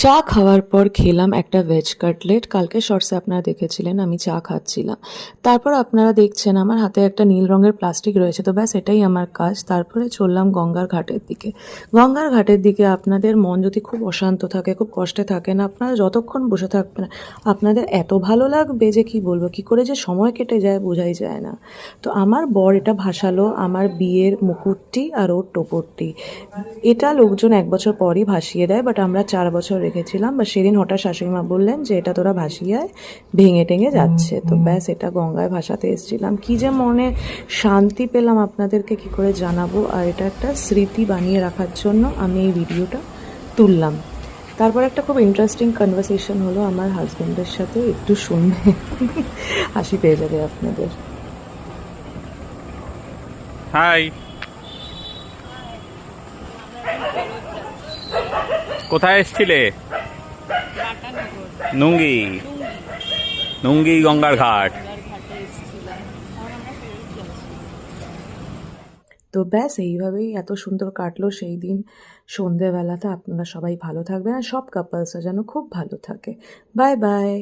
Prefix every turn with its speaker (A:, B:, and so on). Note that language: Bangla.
A: চা খাওয়ার পর খেলাম একটা ভেজ কাটলেট কালকে শর্টসে আপনারা দেখেছিলেন, আমি চা খাচ্ছিলাম। তারপর আপনারা দেখছেন, আমার হাতে একটা নীল রঙের প্লাস্টিক রয়েছে, তো ব্যাস, এটাই আমার কাজ। তারপরে চললাম গঙ্গার ঘাটের দিকে। গঙ্গার ঘাটের দিকে আপনাদের মন যদি খুব অশান্ত থাকে, খুব কষ্টে থাকেন আপনারা যতক্ষণ বসে থাকবেন, আপনাদের এত ভালো লাগবে যে কি বলব, কি করে যে সময় কেটে যায় বোঝাই যায় না। তো আমার বর এটা ভাসালো, আমার বিয়ের মুকুটটি আর ওর টোপরটি। এটা লোকজন এক বছর পরই ভাসিয়ে দেয় বাট আমরা চার বছর রেখেছিলাম বা সেদিন হঠাৎ শাশুড়ি মা বললেন যে এটা তোরা ভাসিয়ায় ভেঙে টেঙে যাচ্ছে। তো ব্যাস এটা গঙ্গায় ভাসাতে এসেছিলাম। কি যে মনে শান্তি পেলাম আপনাদেরকে কি করে জানাব? আর এটা একটা স্মৃতি বানিয়ে রাখার জন্য আমি এই ভিডিওটা তুললাম। তারপর একটা খুব ইন্টারেস্টিং কনভারসেশন হলো আমার হাজব্যান্ডের সাথে একটু শুনবে হাসি পেয়ে যাবে আপনাদের।
B: হাই কোথায় এসছিলে? নুঙ্গি নুঙ্গি গঙ্গার ঘাট।
A: তো ব্যাস এইভাবেই এত সুন্দর কাটলো সেই দিন। সন্ধেবেলাতে আপনারা সবাই ভালো থাকবেন আর সব কাপলসরা যেন খুব ভালো থাকে। Bye bye